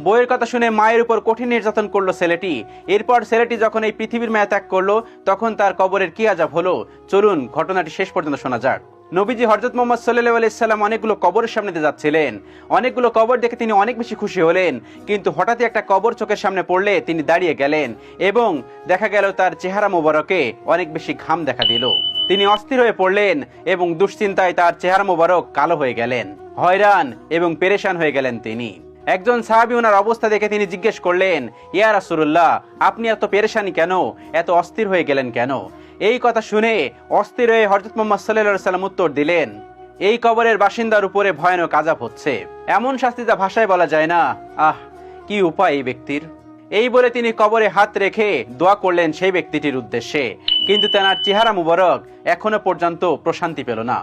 বইয়ের কথা শুনে মায়ের উপর কঠিন নির্যাতন করল ছেলেটি। এরপর ছেলেটি যখন এই পৃথিবীর মায়া ত্যাগ করল, তখন তার কবরের কি আজাব হলো? চলুন ঘটনাটি শেষ পর্যন্ত শোনা যাক। নবীজি হরজত মোহাম্মদ সাল্লাহ আলাইসাল্লাম অনেকগুলো কবরের সামনে দিয়ে যাচ্ছিলেন। অনেকগুলো কবর দেখে তিনি অনেক বেশি খুশি হলেন। কিন্তু হঠাৎই একটা কবর চোখের সামনে পড়লে তিনি দাঁড়িয়ে গেলেন এবং দেখা গেল তার চেহারা মোবারকে অনেক বেশি ঘাম দেখা দিল। তিনি অস্থির হয়ে পড়লেন এবং দুশ্চিন্তায় তার চেহারা মোবারক কালো হয়ে গেলেন। হয়রান এবং পেরেশান হয়ে গেলেন তিনি। একজন সাহাবি ওনার অবস্থা দেখে তিনি জিজ্ঞেস করলেন, ইয়া রাসূলুল্লাহ, আপনি এত পেরেশানি কেন? এত অস্থির হয়ে গেলেন কেন? এই কথা শুনে অস্থির হয়ে হযরত মোহাম্মদ আলাইহি সাল্লাম উত্তর দিলেন, এই কবরের বাসিন্দার উপরে ভয়ানক আযাব হচ্ছে। এমন শাস্তি যা ভাষায় বলা যায় না। আহ, কি উপায় এই ব্যক্তির? এই বলে তিনি কবরে হাত রেখে দোয়া করলেন সেই ব্যক্তিটির উদ্দেশ্যে, কিন্তু তেনার চেহারা মুবারক এখনও পর্যন্ত প্রশান্তি পেল না।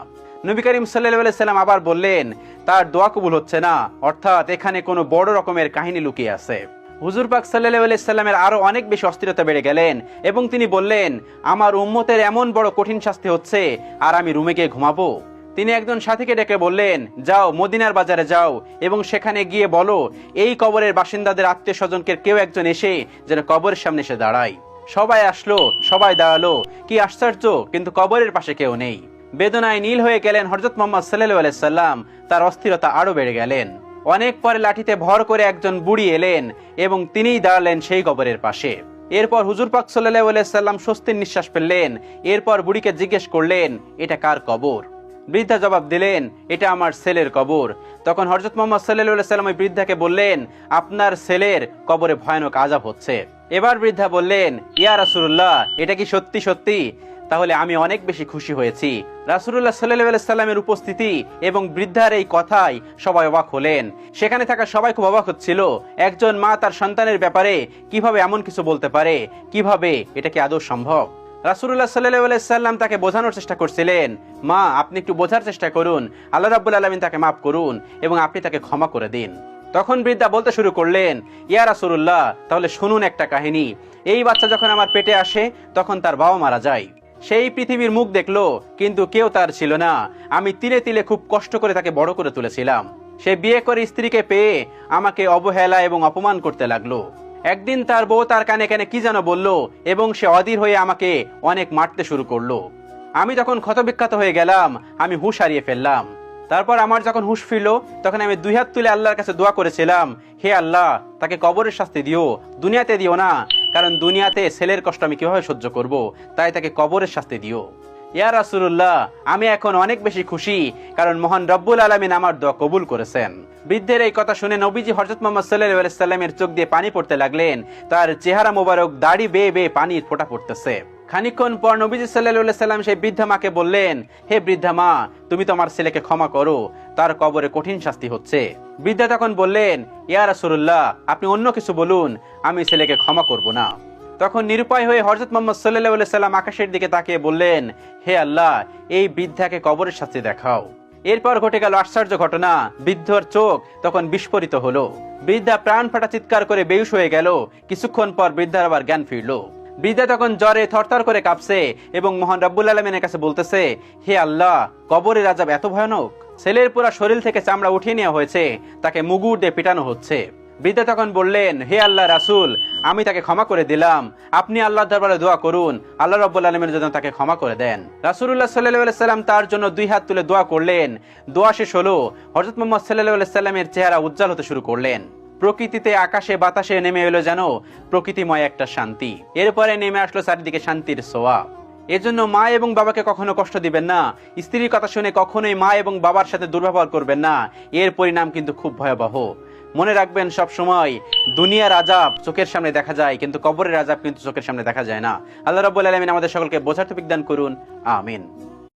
নবী করিম সাল্লাহ সাল্লাম আবার বললেন, তার দোয়া কবুল হচ্ছে না। অর্থাৎ এখানে কোনো বড় রকমের কাহিনী লুকিয়ে আছে। হুজুর পাক সাল্লাহ সাল্লামের আরও অনেক বেশি অস্থিরতা বেড়ে গেলেন এবং তিনি বললেন, আমার উম্মতের এমন বড় কঠিন শাস্তি হচ্ছে, আর আমি রুমে গিয়ে ঘুমাবো। তিনি একজন সাথীকে ডেকে বললেন, যাও, মদিনার বাজারে যাও এবং সেখানে গিয়ে বলো, এই কবরের বাসিন্দাদের আত্মীয় স্বজনকে কেউ একজন এসে যেন কবরের সামনে এসে দাঁড়ায়। সবাই আসলো, সবাই দাঁড়াল। কি আশ্চর্য, কিন্তু কবরের পাশে কেউ নেই। বেদনায় নীল হয়ে গেলেন হরজত মোহাম্মদ সাল্লাহ সাল্লাম। তার অস্থিরতা আরও বেড়ে গেলেন। অনেক পরে লাঠিতে ভর করে একজন বুড়ি এলেন এবং তিনিই দাঁড়ালেন সেই কবরের পাশে। এরপর হুজুর পাক সাল্লাহ সাল্লাম স্বস্তির নিঃশ্বাস ফেললেন। এরপর বুড়িকে জিজ্ঞেস করলেন, এটা কার কবর? বৃদ্ধা জবাব দিলেন, এটা আমার ছেলের কবর। তখন হরজত মোহাম্মদ সাল্লাহ সাল্লাম ওই বৃদ্ধাকে বললেন, আপনার ছেলের কবরে ভয়ানক আজাব হচ্ছে। এবার বৃদ্ধা বললেন, ইয়া রাসুল্লাহ এটা কি সত্যি সত্যি? তাহলে আমি অনেক বেশি খুশি হয়েছি। রাসুল্লাহ সাল্লাহ সাল্লামের উপস্থিতি এবং বৃদ্ধার এই কথাই সবাই অবাক হলেন। সেখানে থাকা সবাই খুব অবাক হচ্ছিল। একজন মা তার সন্তানের ব্যাপারে কীভাবে এমন কিছু বলতে পারে? কীভাবে এটা কি আদৌ সম্ভব? রাসুল্লাহ সাল্লাহ সাল্লাম তাকে বোঝানোর চেষ্টা করছিলেন, মা, আপনি একটু বোঝার চেষ্টা করুন। আল্লাহ রাব্বুল আলমিন তাকে মাফ করুন এবং আপনি তাকে ক্ষমা করে দিন। তখন বৃদ্ধা বলতে শুরু করলেন, ইয়া রাসুল্লাহ তাহলে শুনুন একটা কাহিনী। এই বাচ্চা যখন আমার পেটে আসে, তখন তার বাবা মারা যায়। সেই পৃথিবীর মুখ দেখল, কিন্তু কেউ তার ছিল না। আমি তিলে তিলে খুব কষ্ট করে তাকে বড় করে তুলেছিলাম। সে বিয়ে করে স্ত্রীকে পেয়ে আমাকে অবহেলা এবং অপমান করতে লাগল। একদিন তার বউ তার কানে কানে কি যেন বলল, এবং সে অধীর হয়ে আমাকে অনেক মারতে শুরু করল। আমি যখন ক্ষতবিখ্যাত হয়ে গেলাম, আমি হুঁশ হারিয়ে ফেললাম। তারপর আমার যখন হুঁশ ফিরল, তখন আমি দুই হাত তুলে আল্লাহর কাছে দোয়া করেছিলাম, হে আল্লাহ, তাকে কবরের শাস্তি দিও, দুনিয়াতে দিও না, কারণ দুনিয়াতে ছেলের কষ্ট আমি কীভাবে সহ্য করব, তাই তাকে কবরের শাস্তি দিও। ইয়া রাসুল্লাহ আমি এখন অনেক বেশি খুশি, কারণ মহান রব্বুল আলমিন আমার দোয়া কবুল করেছেন। বৃদ্ধের এই কথা শুনে নবীজি হজরত মোহাম্মদ সাল্লাহ সাল্লামের চোখ দিয়ে পানি পড়তে লাগলেন, তার চেহারা মোবারক দাড়ি বেয়ে বেয়ে পানির ফোটা পড়তেছে। খানিকক্ষণ পর নবীজি সাল্লাহ সাল্লাম সেই বৃদ্ধা মাকে বললেন, হে বৃদ্ধা মা, তুমি তো আমার ছেলেকে ক্ষমা করো, তার কবরে কঠিন শাস্তি হচ্ছে। বৃদ্ধা তখন বললেন, ইয়া রাসুল্লাহ আপনি অন্য কিছু বলুন, আমি ছেলেকে ক্ষমা করব না। তখন নিরুপায় হয়ে হরজত মোহাম্মদ সাল্লাহ সাল্লাম আকাশের দিকে তাকিয়ে বললেন, হে আল্লাহ, এই বৃদ্ধাকে কবরের শাস্তি দেখাও। এরপর ঘটে গেল আশ্চর্য ঘটনা, বৃদ্ধর চোখ তখন বিস্ফোরিত হলো। বৃদ্ধা প্রাণ ফাটা চিৎকার করে বেউস হয়ে গেল। কিছুক্ষণ পর বৃদ্ধার আবার জ্ঞান ফিরল। বৃদ্ধা তখন জ্বরে থরথর করে কাঁপছে এবং মোহন রব্বুল আলমিনের কাছে বলতেছে, হে আল্লাহ, কবরের আজাব এত ভয়ানক। ছেলের পুরা শরীর থেকে চামড়া উঠিয়ে নেওয়া হয়েছে, তাকে মুগুর দিয়ে পিটানো হচ্ছে। বৃদ্ধা তখন বললেন, হে আল্লাহ রাসুল, আমি তাকে ক্ষমা করে দিলাম। আপনি আল্লাহ দরবারে দোয়া করুন, আল্লাহ রব্বুল আলমের জন্য তাকে ক্ষমা করে দেন। রাসুল্লাহ সাল্লাহ সাল্লাম তার জন্য দুই হাত তুলে দোয়া করলেন। দোয়া শেষ হলো হজরত মোহাম্মদ সাল্লাহ সাল্লামের চেহারা উজ্জ্বল হতে শুরু করলেন। প্রকৃতিতে আকাশে বাতাসে নেমে এলো যেন প্রকৃতিময় একটা শান্তি। এরপরে নেমে আসলো চারিদিকে শান্তির সোয়া এজন্য মা এবং বাবাকে কখনো কষ্ট দিবেন না। স্ত্রীর কথা শুনে কখনোই মা এবং বাবার সাথে দুর্ব্যবহার করবেন না। এর পরিণাম কিন্তু খুব ভয়াবহ। মনে রাখবেন, সব সময় দুনিয়ার আজাব চোখের সামনে দেখা যায়, কিন্তু কবরের আজাব কিন্তু চোখের সামনে দেখা যায় না। আল্লাহ রাব্বুল আলামিন আমাদের সকলকে বোঝার তৌফিক দান করুন। আমিন।